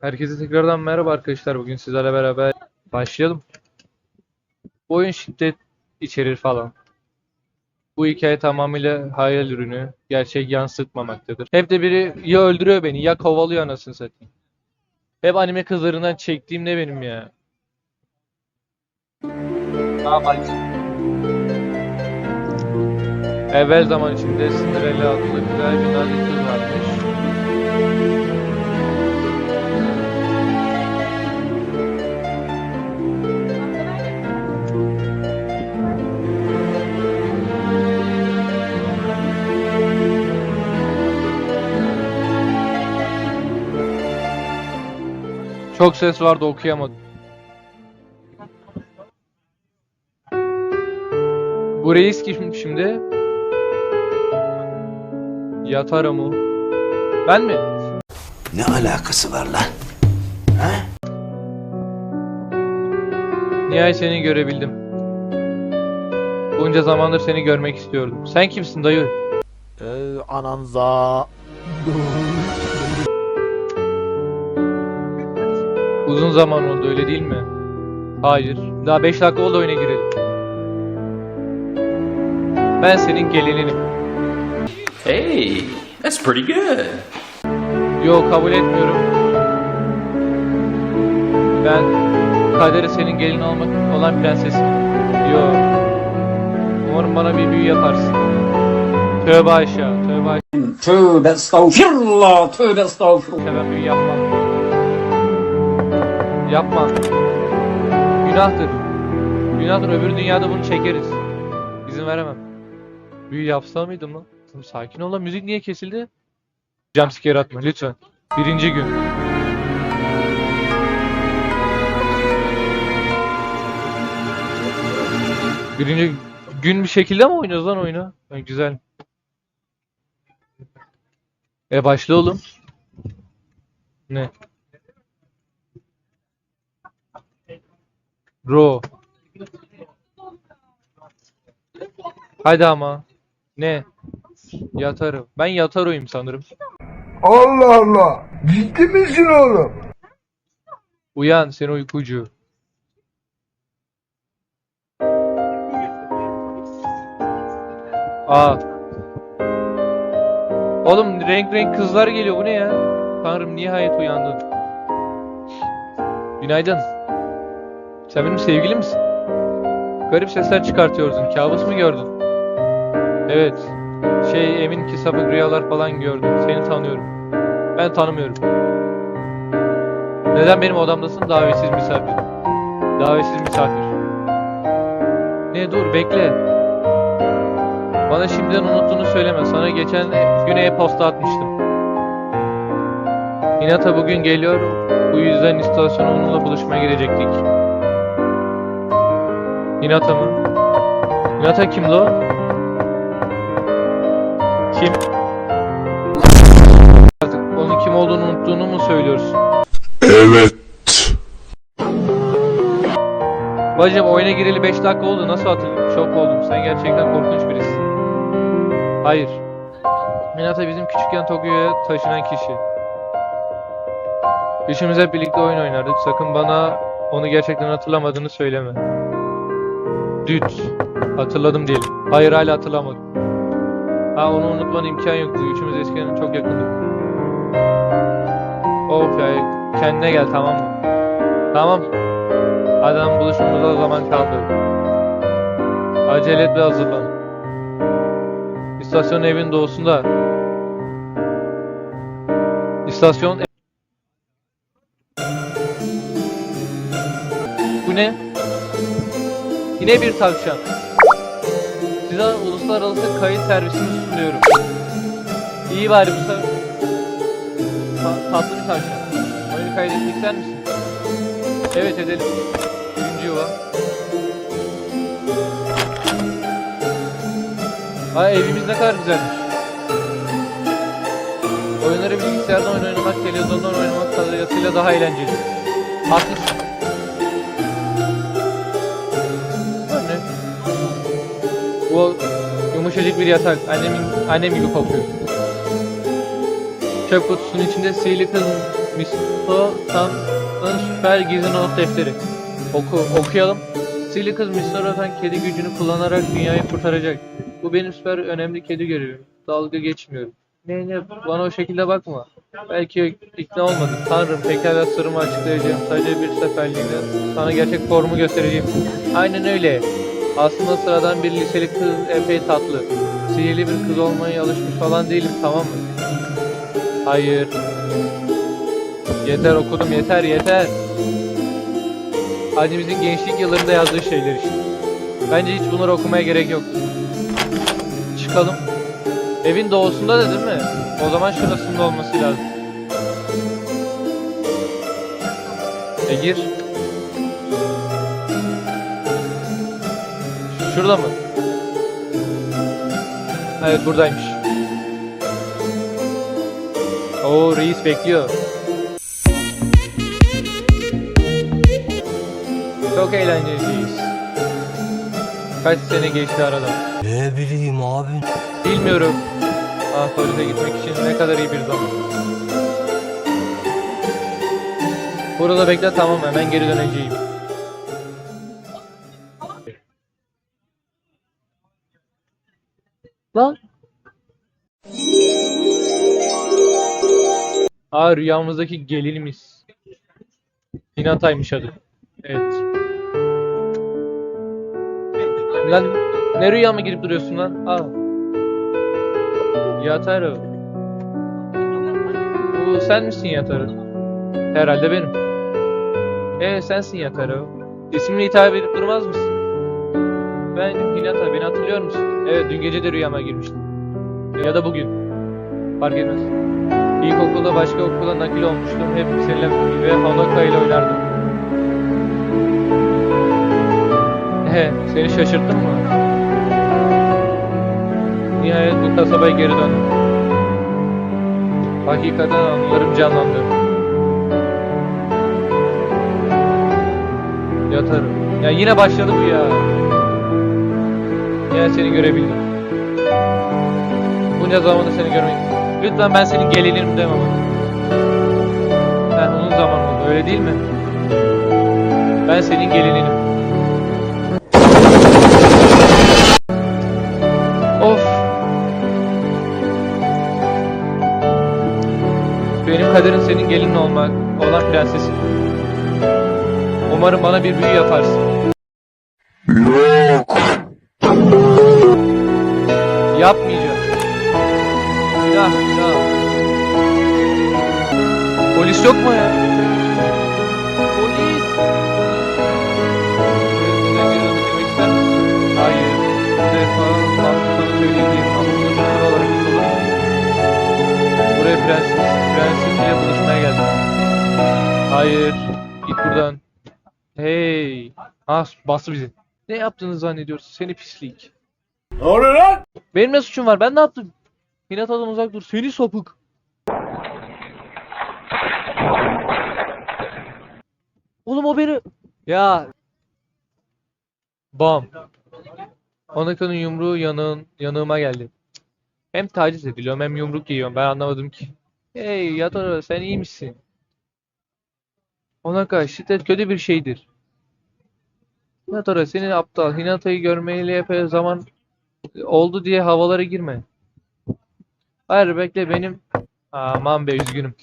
Herkese tekrardan merhaba arkadaşlar. Bugün sizlerle beraber başlayalım. Bu oyun şiddet içerir falan. Bu hikaye tamamıyla hayal ürünü. Gerçek yansıtmamaktadır. Hep de biri ya öldürüyor beni ya kovalıyor anasını satayım. Hep anime kızlarından çektiğim ne benim ya. Evvel zaman içinde Cinderella adlı güzel bir nazik kız varmış. Çok ses vardı okuyamadım. Bu reis kim şimdi? Yatara mı? Ben mi? Ne alakası var lan? Ha? Nihayet seni görebildim. Bunca zamandır seni görmek istiyordum. Sen kimsin dayı? Ee, ananza. Uzun zaman oldu öyle değil mi? Hayır. Daha 5 dakika oldu oyuna girelim. Ben senin gelininim. Hey, that's pretty good. Yok kabul etmiyorum. Ben kaderi senin gelin olmak olan prensesim. Yok. Umarım bana bir büyü yaparsın. Tövbe aşağı, tövbe aşağı. Tövbe estağfirullah, tövbe estağfirullah. Ben büyü yapmam. Yapma. Günahtır. Günahtır. Öbür dünyada bunu çekeriz. İzin veremem. Büyü yapsa mıydım lan? Oğlum Sakin ol lan. Müzik niye kesildi? Jumpscare atma lütfen. Birinci gün. Birinci gün bir şekilde mi oynuyoruz lan oyunu? Ha, güzel. E başla oğlum. Ne? Ro. Hadi ama. Ne? Yatarım. Ben Yataro'yum sanırım. Allah Allah. Ciddi misin oğlum? Uyan sen uykucu. Aa. Oğlum renk renk kızlar geliyor bu ne ya? Tanrım nihayet uyandın. Günaydın. Sen benim sevgilim misin? Garip sesler çıkartıyordun. Kabus mu gördün? Evet. Şey emin ki sapık rüyalar falan gördüm. Seni tanıyorum. Ben tanımıyorum. Neden benim odamdasın? Davetsiz misafir. Davetsiz misafir. Ne dur bekle. Bana şimdiden unuttuğunu söyleme. Sana geçen gün e-posta atmıştım. Hinata bugün geliyor. Bu yüzden istasyona onunla buluşmaya gidecektik. Hinata mı? Hinata kim lo? Kim? Artık onun kim olduğunu unuttuğunu mu söylüyorsun? Evet. Bacım oyuna gireli 5 dakika oldu. Nasıl hatırlıyorum? Şok oldum. Sen gerçekten korkunç birisin. Hayır. Minata bizim küçükken Tokyo'ya taşınan kişi. Üçümüz hep birlikte oyun oynardık. Sakın bana onu gerçekten hatırlamadığını söyleme. Düt. Hatırladım diyelim. Hayır hala hatırlamadım. Ha onu unutman imkan yoktu. Üçümüz eskiden çok yakındık. Of ya kendine gel tamam mı? Tamam. Lan buluşmamıza zaman kaldı. Acele et ve hazırlan. İstasyon evin doğusunda. İstasyon Bu ne? Yine bir tavşan. Size uluslararası kayıt servisini sunuyorum. İyi bari bu sefer. Ta- tatlı bir tavşan. Oyunu kaydetmek ister misin? Evet edelim. Birinci yuva. Ay evimiz ne kadar güzelmiş. Oyunları bilgisayardan oynamak, televizyondan oynamak sırasıyla daha eğlenceli. Haklısın. Bu yumuşacık bir yatak. Annemin, annem gibi kokuyor. Çöp kutusunun içinde sihirli kız mis Totam'ın süper gizli not defteri. Oku, okuyalım. Sihirli kız Misnora'dan kedi gücünü kullanarak dünyayı kurtaracak. Bu benim süper önemli kedi görevim. Dalga geçmiyorum. Ne ne bana o şekilde bakma. Belki ikna olmadım. Tanrım pekala sırrımı açıklayacağım. Sadece bir seferliğine sana gerçek formu göstereceğim. Aynen öyle. Aslında sıradan bir liseli kız epey tatlı. Sihirli bir kız olmaya alışmış falan değilim tamam mı? Hayır. Yeter okudum yeter yeter. Annemizin gençlik yıllarında yazdığı şeyler işte. Bence hiç bunları okumaya gerek yok. Çıkalım. Evin doğusunda da değil mi? O zaman şurasında olması lazım. E gir. Şurada mı? Evet buradaymış. Oo reis bekliyor. Çok eğlenceliyiz. Kaç sene geçti aradan. Ne bileyim abi. Bilmiyorum. Ah Paris'e gitmek için ne kadar iyi bir zaman. Burada bekle tamam hemen geri döneceğim. Lan. Aa rüyamızdaki gelinimiz. Hinatay'mış adı. Evet. Lan ne rüyama girip duruyorsun lan? Aa. Yataro. Bu sen misin Yataro? Herhalde benim. Ee sensin Yataro. İsmini hitap edip durmaz mısın? Benim Hinata, beni hatırlıyor musun? Evet, dün gece de rüyama girmiştin. Ya da bugün. Fark etmez. İlkokulda başka okula nakil olmuştum. Hep seninle ve Honoka ile oynardım. He, seni şaşırttım mı? Nihayet bu kasabaya geri döndüm. Hakikaten anılarım canlandı. Yatarım. Ya yine başladı bu ya. Yine seni görebildim. Bunca zamandır seni görmek. Lütfen ben senin gelinim demem ama. Ben onun zaman oldu öyle değil mi? Ben senin gelininim. Of. Benim kaderim senin gelinin olmak, olan prensesin. Umarım bana bir büyü yaparsın. Hey. Ah bastı bizi. Ne yaptığını zannediyorsun? Seni pislik. Ne oluyor lan? Benim ne suçum var? Ben ne yaptım? Hinata'dan uzak dur. Seni sapık. Oğlum o beni... Ya. Bam. Onaka'nın yumruğu yanığın, yanığıma geldi. Hem taciz ediliyorum hem yumruk yiyorum. Ben anlamadım ki. Hey Yatara sen iyi misin? Onaka şiddet kötü bir şeydir. Yatara senin aptal. Hinata'yı görmeyle epey zaman oldu diye havalara girme. Hayır bekle benim. Aman be üzgünüm.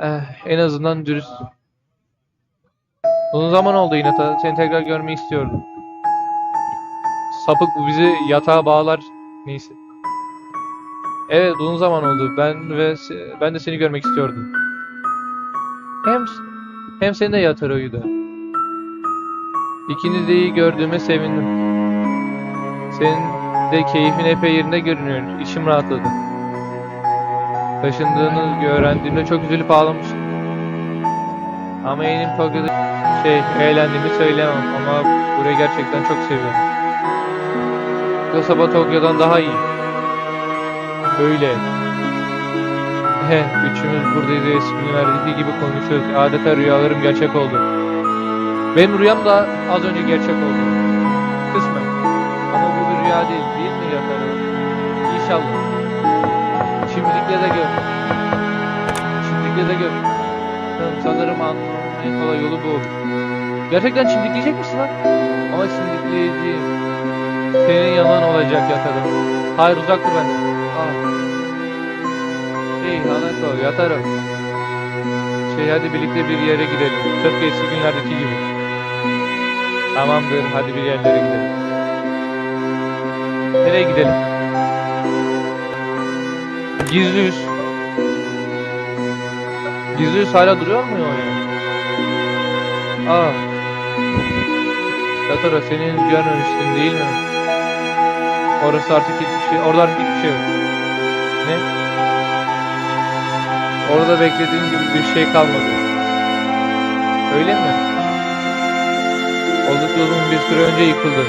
Eh, en azından dürüst. Uzun zaman oldu Hinata. Seni tekrar görmeyi istiyordum. Sapık bu bizi yatağa bağlar. Neyse. Evet uzun zaman oldu. Ben ve ben de seni görmek istiyordum. Hem hem seni de Yataro'yu da. İkinizi de iyi gördüğüme sevindim. Senin de keyfin epey yerinde görünüyor. İçim rahatladı. Taşındığını öğrendiğimde çok üzülüp ağlamıştım. Ama elim Tokyo'da şey eğlendiğimi söyleyemem ama burayı gerçekten çok seviyorum. Kasaba Tokyo'dan daha iyi. Öyle. He, üçümüz buradayız resmini verdiği gibi konuşuyoruz. Adeta rüyalarım gerçek oldu. Benim rüyam da az önce gerçek oldu. Kısmen. Ama bu bir rüya değil, değil mi Yatarı? İnşallah. Şimdilikle de gör. Şimdi de gör. Sanırım anlamın en kolay yolu bu. Gerçekten çimdikleyecek misin lan? Ama çimdikleyeceğim. Senin yanan olacak yatarım. Hayır uzak dur benden. Ah. Hanako yatarım. Şey hadi birlikte bir yere gidelim. Tıpkı eski günlerdeki gibi. Tamamdır hadi bir yerlere gidelim. Nereye gidelim? Gizli yüz. Gizli yüz hala duruyor mu ya? Aa. Yatara seni henüz görmemiştim değil mi? Orası artık hiçbir şey, orada hiçbir şey yok. Ne? Orada beklediğin gibi bir şey kalmadı. Öyle mi? Oldukça uzun bir süre önce yıkıldı.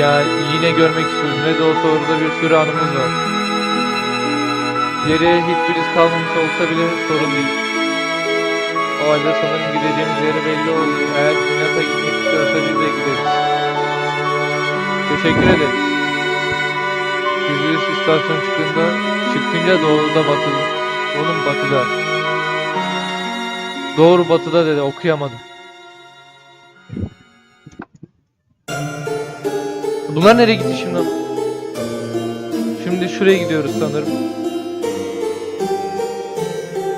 Ya yine görmek istiyoruz. Ne de olsa orada bir sürü anımız var. Geriye hiçbir iz kalmamış olsa bile sorun değil. O halde sanırım gideceğimiz yeri belli oldu. Eğer Minat'a gitmek istiyorsa biz de gideriz. Teşekkür ederim. Yüzüğüs istasyon çıktığında, çıkınca doğruda batıda. Oğlum batıda. Doğru batıda dedi okuyamadım. Bunlar nereye gitti şimdi? Şimdi şuraya gidiyoruz sanırım.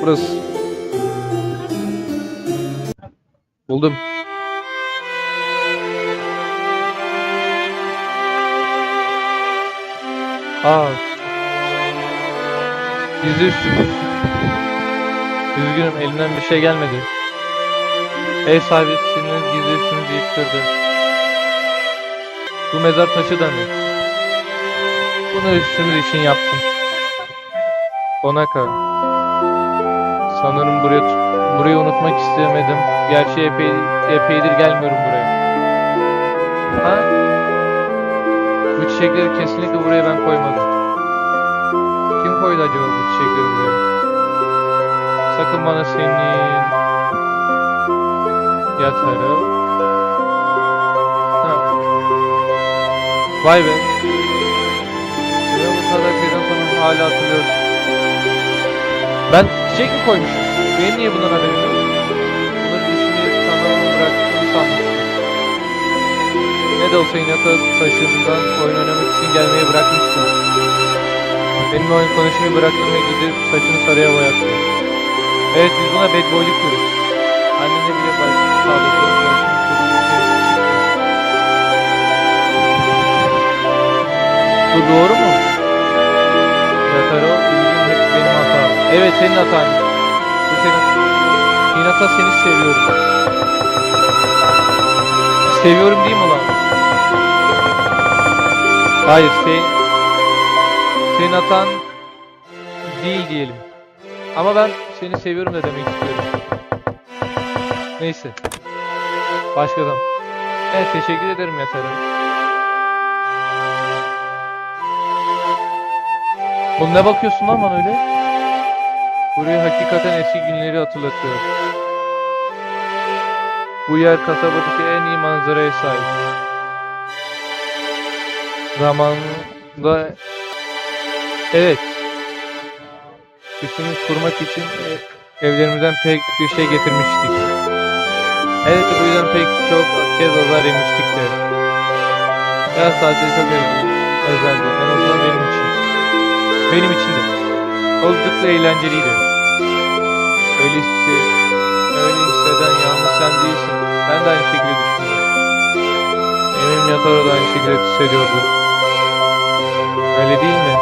Burası. Buldum. Aa. Yüzü üstümüz. Üzgünüm elimden bir şey gelmedi. Ev sahibi siniriniz gizli üstünüzü yıktırdı. Bu mezar taşı da ne? Bunu üstümüz için yaptım. Bonaka. Sanırım buraya burayı unutmak istemedim. Gerçi epey, epeydir gelmiyorum buraya. Ha? Çiçekleri kesinlikle buraya ben koymadım. Kim koydu acaba bu çiçekleri buraya? Sakın bana senin yatarı. Ha. Vay be. Ya bu kadar şeyden sonra hala hatırlıyorsun. Ben çiçek mi koymuşum? Benim niye bundan haberim yok? De olsa inata taşından oyun oynamak için gelmeyi bırakmıştım. Benimle oyun konuşmayı bıraktım ve gidip saçını sarıya boyattım. Evet biz buna bad boy'luk diyoruz. Annene bile baş sağlıklı başını kurduğu çıktı. Bu doğru mu? Yataro, üzgün hep benim hatam. Evet senin hatan. Bu senin. Hinata seni seviyorum. Seviyorum değil mi ulan? Hayır sen senin hatan değil diyelim. Ama ben seni seviyorum da demek istiyorum. Neyse. Başkadan. Evet teşekkür ederim Yataro. Oğlum ne bakıyorsun lan bana öyle? Burayı hakikaten eski günleri hatırlatıyor. Bu yer kasabadaki en iyi manzaraya sahip. Zamanında evet üstünü kurmak için e, evlerimizden pek bir şey getirmiştik. Evet bu yüzden pek çok kez azar yemiştik de. Yaz tatili çok özel- özeldi. En azından benim için. Benim için de. Oldukça eğlenceliydi. Öyle hisse, öyle hisseden yalnız sen değilsin. Ben de aynı şekilde düşünüyorum. Eminim Yataro da aynı şekilde hissediyordu. Öyle değil mi?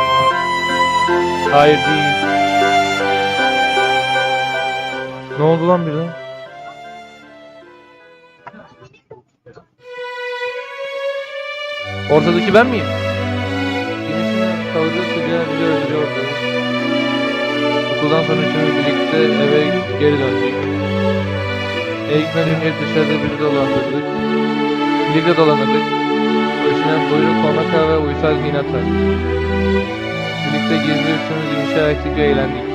Hayır değil. Ne oldu lan birden? Ortadaki ben miyim? Güneşin kavuruyor sıcağı bizi öldürüyordu. Okuldan sonra üçümüz birlikte eve geri döndük. Eve gitmeden önce dışarıda bir dolandırdık. Birlikte dolanırdık. Başına buyruk, konaka ve uysal Hinata. Birlikte gizli üçümüz inşa ettik ve eğlendik.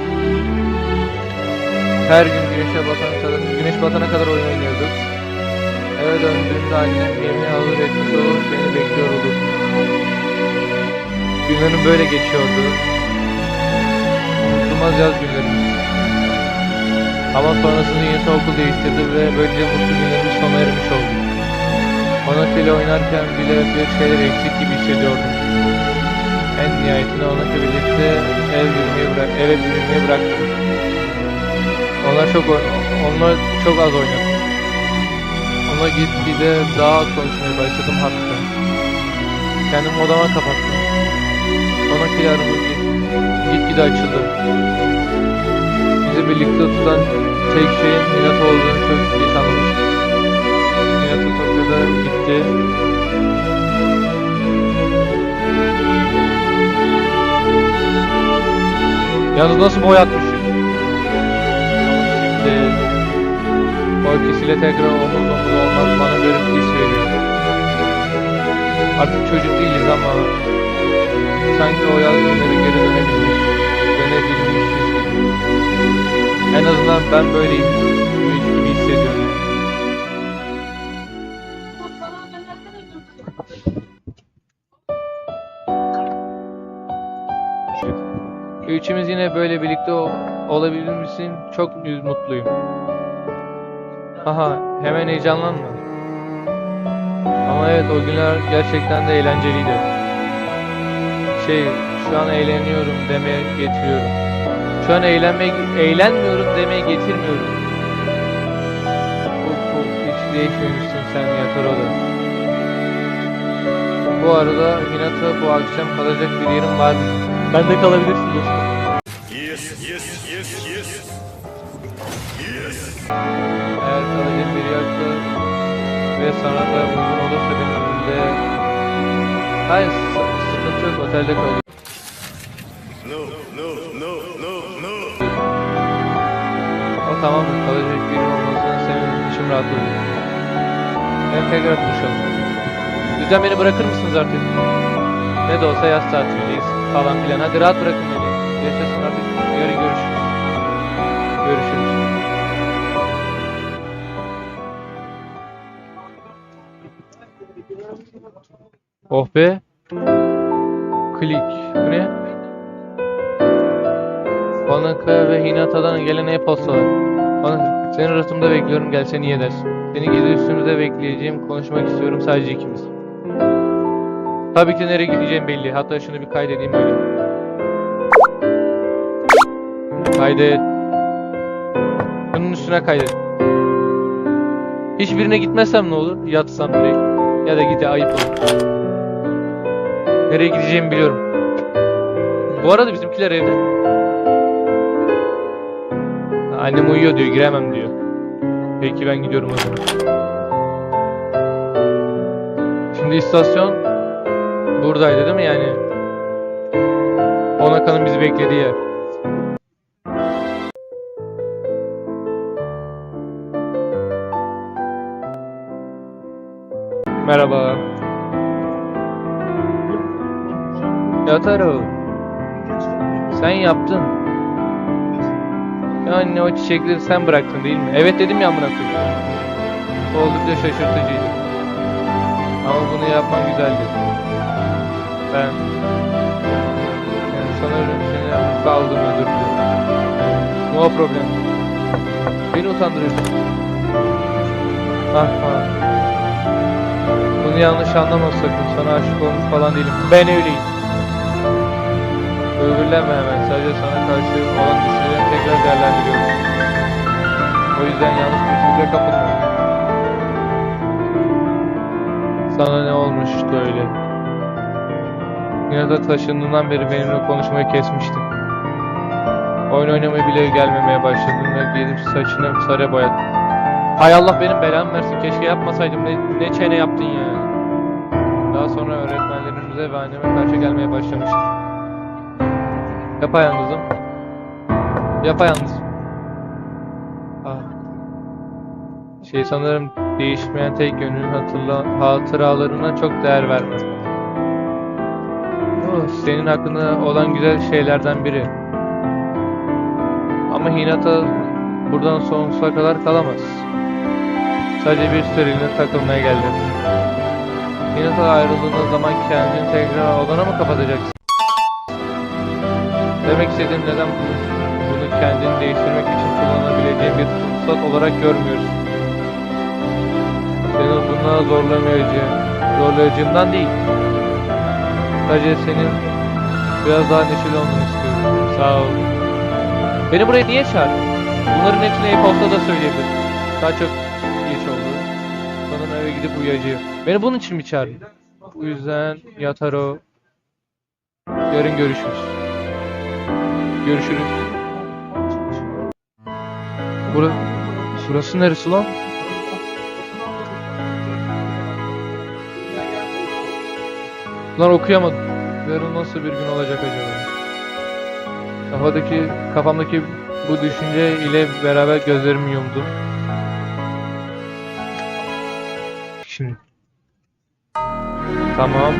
Her gün güneşe batana kadar, güneş batana kadar oyun oynuyorduk. Eve döndüğümde annem yemeği hazır etmiş olur, beni bekliyor olur. Günlerim böyle geçiyordu. Unutulmaz yaz günlerimiz. Ama sonrasında yine okul değiştirdi ve böylece mutlu günlerimiz sona ermiş oldu. Onaka ile oynarken bile bir şeyler eksik gibi hissediyordum. En nihayetinde Onaka birlikte ev yürümeyi bırak, eve yürümeyi bıraktım. Onlar çok onlar çok az oynadı. Ona gitgide daha az konuşmaya başladım hatta. Kendimi odama kapattım. Onaka ile aramız git- gitgide açıldı. Bizi birlikte tutan tek şeyin Hinata olduğunu çok geç anlamıştım. Tokyo'da gitti. Yalnız nasıl boy atmışım? Şimdi o ikisiyle tekrar omuz omuz olmak bana garip bir his veriyor. Artık çocuk değiliz ama sanki o yaz günleri geri dönebilmiş, dönebilmişiz gibi. En azından ben böyleyim Üçümüz yine böyle birlikte olabildiğimiz için çok mutluyum. Aha, hemen heyecanlanma. Ama evet o günler gerçekten de eğlenceliydi. Şey, şu an eğleniyorum demeye getiriyorum. Şu an eğlenmek, eğlenmiyorum demeye getirmiyorum. Uf uf, hiç değişmemişsin sen Yataro'da. Bu arada Hinata bu akşam kalacak bir yerim var? Ben de kalabilirsin dostum. Eğer kalacak bir yoksa ve sana da uygun olursa benim de... Hayır, sı- sıkıntı yok, otelde kalıyor. O tamam, kalacak bir olmasına senin içim rahat oluyor. Hem tekrar buluşalım. Lütfen beni bırakır mısınız artık? Ne de olsa yaz tatildeyiz falan filan. Hadi rahat bırakın beni. Yaşasın artık. Oh be. Klik. Bu ne? Honaka ve Hinata'dan gelen e-postalar. Bana, seni rıhtımda bekliyorum gelse niye dersin? Seni gizli üstümüzde bekleyeceğim. Konuşmak istiyorum sadece ikimiz. Tabii ki nereye gideceğim belli. Hatta şunu bir kaydedeyim öyle. Kaydet. Bunun üstüne kaydet. Hiçbirine gitmezsem ne olur? Yatsam direkt. Ya da gide ayıp olur. Nereye gideceğimi biliyorum. Bu arada bizimkiler evde. Annem uyuyor diyor, giremem diyor. Peki ben gidiyorum o zaman. Şimdi istasyon buradaydı değil mi yani? Onaka'nın bizi beklediği yer. Merhaba. Yataro. Sen yaptın. Yani o çiçekleri sen bıraktın değil mi? Evet dedim ya amına. Oldukça şaşırtıcıydı. Ama bunu yapman güzeldi. Ben yani sanırım seni hafife aldım özür dilerim. No problem. Beni utandırıyorsun. Ah ah. Bunu yanlış anlama sakın. Sana aşık olmuş falan değilim. Ben öyleyim. Öbürlenme hemen. Sadece sana karşı olan düşüncelerimi tekrar değerlendiriyorum. O yüzden yanlış bir fikre kapılma. Sana ne olmuştu öyle? Yine de taşındığından beri benimle konuşmayı kesmiştin. Oyun oynamaya bile gelmemeye başladın ve gelip saçını sarı boyattın. Hay Allah benim belamı versin. Keşke yapmasaydım. Ne, ne çene yaptın ya. Daha sonra öğretmenlerimize ve anneme karşı gelmeye başlamıştı. Yapayalnızım. Yapayalnız. Ah. Şey sanırım değişmeyen tek yönün hatırla, hatıralarına çok değer vermem. Oh, senin hakkında olan güzel şeylerden biri. Ama Hinata buradan sonsuza kadar kalamaz. Sadece bir süreliğine takılmaya geldi. Hinata ayrıldığında zaman kendini tekrar odana mı kapatacaksın? Demek istediğim neden bu- bunu kendini değiştirmek için kullanabileceğin bir fırsat olarak görmüyorsun. Seni buna zorlamayacağım. Zorlayacağımdan değil. Sadece senin biraz daha neşeli olmanı istiyorum. Sağ ol. Beni buraya niye çağırdın? Bunların hepsini e-postada söyleyebilirim. Daha çok geç oldu. Sonra eve gidip uyuyacağım. Beni bunun için mi çağırdın? Bu yüzden yatar o. Yarın görüşürüz. Görüşürüz. Bura, burası neresi lan? Lan okuyamadım. Yarın nasıl bir gün olacak acaba? Kafadaki, kafamdaki bu düşünce ile beraber gözlerimi yumdum. Şimdi. Tamam.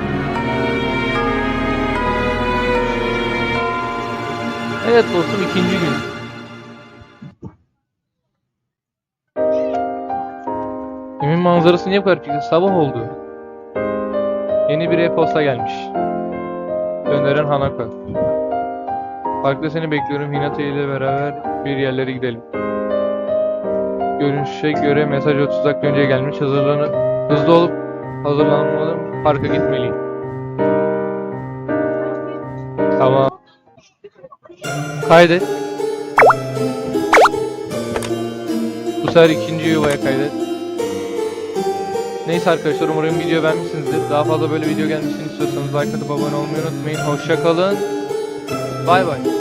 Evet dostum ikinci gün. Evin manzarası niye bu kadar güzel? Sabah oldu. Yeni bir e-posta gelmiş. Gönderen Hanako. Parkta seni bekliyorum. Hinata ile beraber bir yerlere gidelim. Görünüşe göre mesaj 30 dakika önce gelmiş. Hazırlanıp hızlı olup hazırlanmalım. Parka gitmeliyim. Tamam. Kaydet. Bu sefer ikinci yuvaya kaydet. Neyse arkadaşlar umarım video beğenmişsinizdir. Daha fazla böyle video gelmesini istiyorsanız like atıp abone olmayı unutmayın. Hoşça kalın. Bay bay.